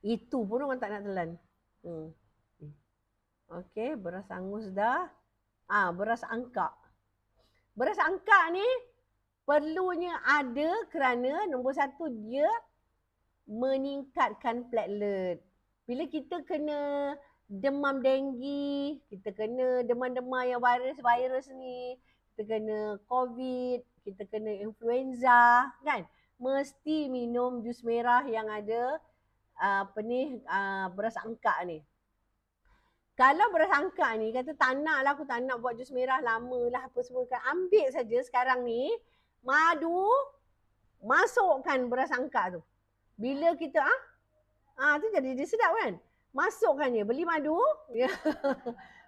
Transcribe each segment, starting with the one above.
Itu pun orang tak nak telan. Hmm. Okey, beras angus dah. Ah, beras angka. Beras angka ni perlunya ada kerana nombor satu dia meningkatkan platelet. Bila kita kena demam denggi, kita kena demam-demam yang virus-virus ni, kita kena covid, kita kena influenza kan, mesti minum jus merah yang ada apa ni uh, beras angka ni. Kalau beras angka ni kata tak nak lah aku tak nak buat jus merah lama lah apa semua kan. Ambil saja sekarang ni madu masukkan beras angka tu. Bila kita ah ah tu jadi dia sedap kan? Masukkan je, beli madu, ya.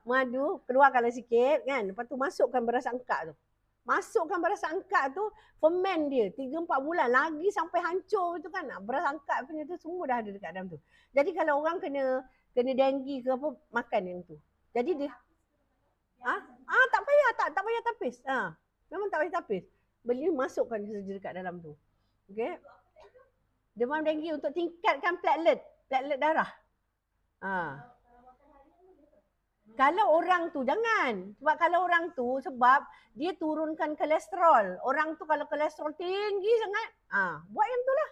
madu, keluarkanlah sikit kan. Lepas tu masukkan beras angkat tu. Masukkan beras angkat tu, ferment dia 3 4 bulan lagi sampai hancur tu kan. Beras angkat punya tu semua dah ada dekat dalam tu. Jadi kalau orang kena kena denggi ke apa, makan yang tu. Jadi dia Ah, ah tak payah, tak tak payah tapis. Ah, memang tak payah tapis. Beli masukkan saja dekat dalam tu. Okey. Demam denggi untuk tingkatkan platelet, platelet darah. Ha. Kalau orang tu jangan. Sebab kalau orang tu sebab dia turunkan kolesterol. Orang tu kalau kolesterol tinggi sangat, ha, buat yang tu lah.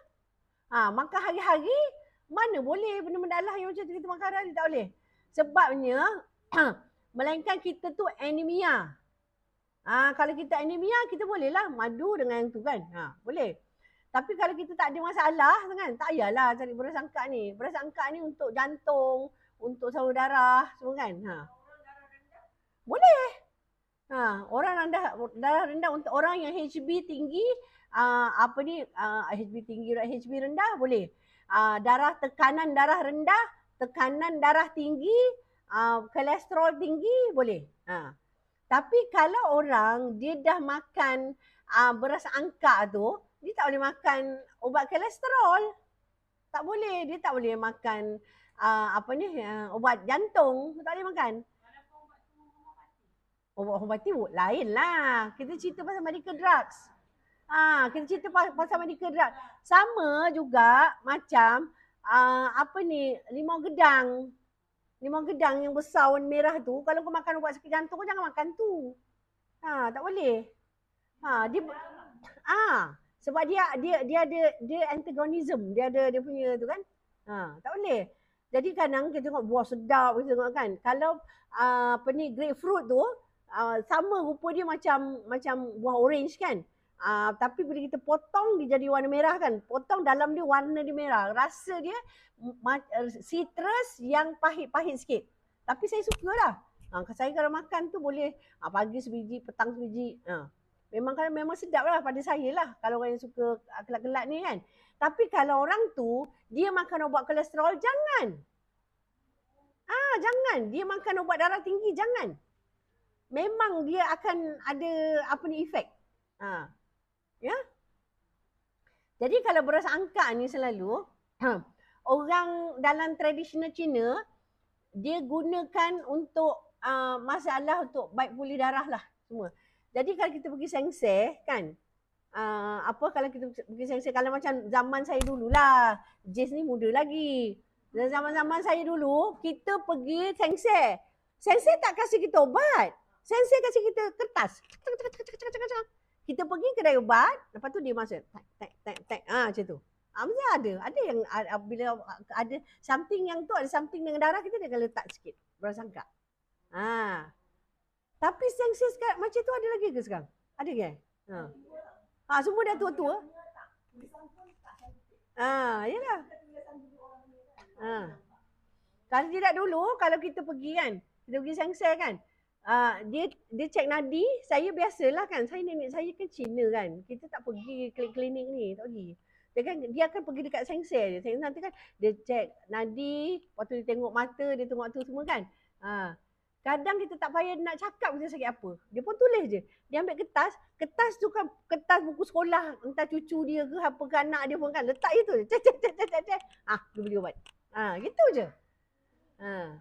Ha, maka hari-hari mana boleh benda-benda Allah yang macam tu kita makan hari tak boleh. Sebabnya melainkan kita tu anemia. Ha, kalau kita anemia kita boleh lah madu dengan yang tu kan. Ha, boleh. Tapi kalau kita tak ada masalah kan, tak payahlah cari beras angkat ni. Beras angkat ni untuk jantung, untuk salur darah semua kan. Ha. Boleh. Ha, orang rendah darah rendah untuk orang yang HB tinggi, uh, apa ni uh, HB tinggi, HB rendah boleh. Uh, darah tekanan darah rendah, tekanan darah tinggi, uh, kolesterol tinggi boleh. Ha. Tapi kalau orang dia dah makan uh, beras angkat tu, dia tak boleh makan ubat kolesterol. Tak boleh. Dia tak boleh makan uh, apa ni uh, ubat jantung. Tak boleh makan. Ubat homopati lain lah. Kita cerita pasal medical drugs. Ah, ha, kita cerita pasal medical drugs. Sama juga macam uh, apa ni limau gedang. Limau gedang yang besar warna merah tu. Kalau kau makan ubat sakit jantung kau jangan makan tu. Ha, tak boleh. Ha, dia ah sebab dia dia dia ada dia antagonism, dia ada dia punya tu kan. Ha, tak boleh. Jadi kadang kita tengok buah sedap kita tengok kan. Kalau uh, apa ni grapefruit tu uh, sama rupa dia macam macam buah orange kan. Uh, tapi bila kita potong dia jadi warna merah kan. Potong dalam dia warna dia merah. Rasa dia citrus yang pahit-pahit sikit. Tapi saya suka lah. Uh, saya kalau makan tu boleh uh, pagi sebiji, petang sebiji. Uh memang kan memang sedap lah pada saya lah kalau orang yang suka kelak-kelak ni kan. Tapi kalau orang tu dia makan ubat kolesterol jangan. Ah jangan dia makan ubat darah tinggi jangan. Memang dia akan ada apa ni efek. Ha. Ya. Jadi kalau beras angka ni selalu orang dalam tradisional Cina dia gunakan untuk uh, masalah untuk baik pulih darah lah semua. Jadi kalau kita pergi sengse kan, uh, apa kalau kita pergi sengse, kalau macam zaman saya dulu lah, Jess ni muda lagi. Zaman-zaman saya dulu, kita pergi sengse. Sengse tak kasih kita ubat. Sengse kasih kita kertas. Kita pergi kedai ubat, lepas tu dia masuk. Tak, tak, tak, tak. Ah, macam tu. Ah, mesti ada. Ada yang uh, bila ada something yang tu, ada something dengan darah kita, dia akan letak sikit. Berasangka. Ah, tapi sanksi sekarang macam tu ada lagi ke sekarang? Ada ke? Ha. Ha, semua dah tua-tua. Ha, yalah. Ha. Kalau tidak dulu, kalau kita pergi kan, kita pergi sengse kan, uh, dia dia cek nadi, saya biasalah kan, saya nenek saya kan Cina kan, kita tak pergi klinik-klinik ni, tak pergi. Dia kan dia akan pergi dekat sengse je. Sengse nanti kan dia cek nadi, waktu dia tengok mata, dia tengok tu semua kan. Ha. Kadang kita tak payah nak cakap kita sakit apa. Dia pun tulis je. Dia ambil kertas. Kertas tu kan kertas buku sekolah. Entah cucu dia ke apa ke anak dia pun kan. Letak itu je. Cek, cek, cek, cek, cek. Ah, dia beli ubat. Ah, gitu je. Ha.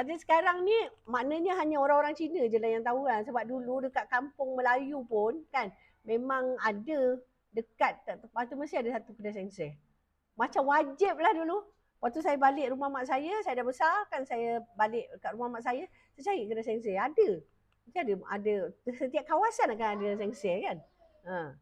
Kata sekarang ni maknanya hanya orang-orang Cina je lah yang tahu kan. Sebab dulu dekat kampung Melayu pun kan. Memang ada dekat tempat tu mesti ada satu kedai sensei. Macam wajib lah dulu. Waktu saya balik rumah mak saya, saya dah besar kan saya balik kat rumah mak saya, saya cari kedai sengse. Ada. Mesti ada, ada. Setiap kawasan akan ada sengse kan. Ha.